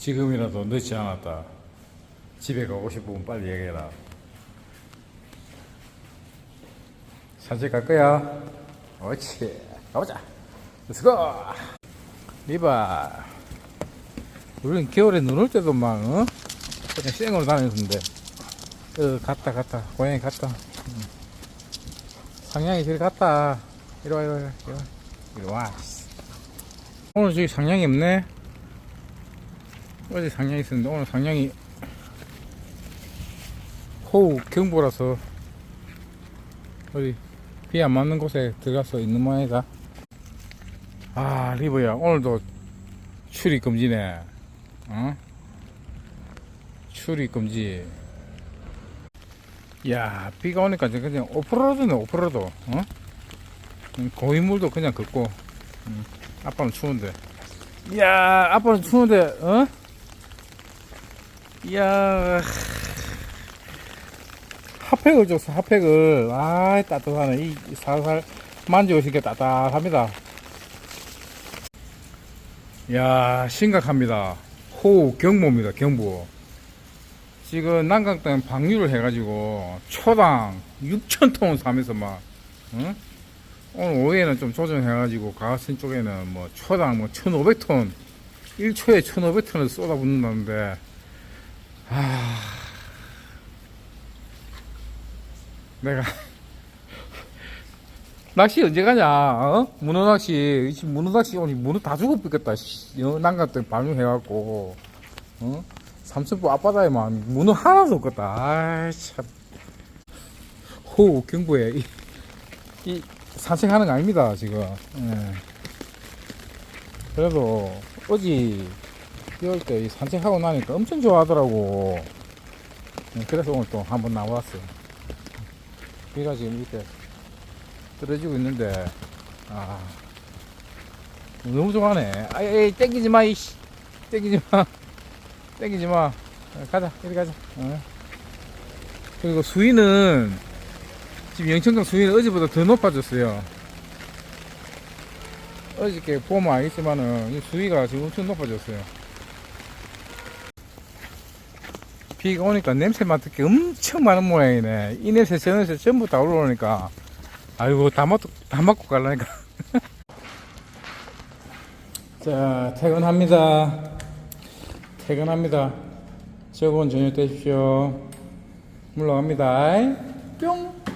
지금이라도 늦지 않았다. 집에 가고 싶으면 빨리 얘기해라. 산책 갈 거야? 옳지. 가보자. 렛츠고! 리바. 우리는 겨울에 눈 올 때도 막, 어? 그냥 생으로 다녔는데. 어, 갔다, 갔다. 고양이 갔다. 응. 상냥이 저리 갔다. 이리 와, 이리 와, 이리 와. 이리 와. 오늘 저기 상냥이 없네? 어제 상냥이 있었는데, 오늘 상냥이 호우 경보라서 어디 비 안 맞는 곳에 들어가서 있는 모양이다. 아, 리버야, 오늘도 출입 금지네. 어? 출입 금지. 야, 비가 오니까 그냥 오프로드네, 오프로드. 어? 음, 고인물도 그냥 걷고. 음, 아빠는 추운데. 이야, 아빠는 추운데, 어? 이야. 핫팩을 줬어, 핫팩을. 아 따뜻하네. 이 살살 만져보시니까 따뜻합니다. 야 심각합니다. 호우 경보입니다, 경보. 지금 난강땅 방류를 해가지고 초당 6,000톤 사면서 막, 응? 오늘 오후에는 좀 조정해가지고 가sin 쪽에는 뭐 초당 뭐 1,500톤, 1초에 1,500톤을 쏟아붓는다는데, 아, 내가 낚시 언제 가냐? 어? 문어 낚시 지금 문어 낚시 오니 문어 다 죽어버렸다. 씨. 어? 난간때 방류해갖고 어? 삼천포 앞바다에만 문어 하나도 없겠다. 아이 참. 호 경보에 이, 이 산책하는 거 아닙니다 지금. 예. 그래도 어제 비올 때이 산책하고 나니까 엄청 좋아하더라고. 예, 그래서 오늘 또 한번 나왔어요. 비가 지금 이렇게 떨어지고 있는데 아 너무 좋아하네. 아이 땡기지 마 이씨. 땡기지 마. 땡기지 마. 어, 가자 이리 가자. 어. 그리고 수위는 지금 영천강 수위는 어제보다 더 높아졌어요. 어저께 보면 알겠지만은 이 수위가 지금 엄청 높아졌어요 비가 오니까 냄새 맡을 게 엄청 많은 모양이네. 이 냄새 저 냄새 전부 다 올라오니까 아이고 다 맡고 다 맡고 갈라니까. 자 퇴근합니다. 퇴근합니다. 즐거운 저녁 되십시오. 물러갑니다. 뿅.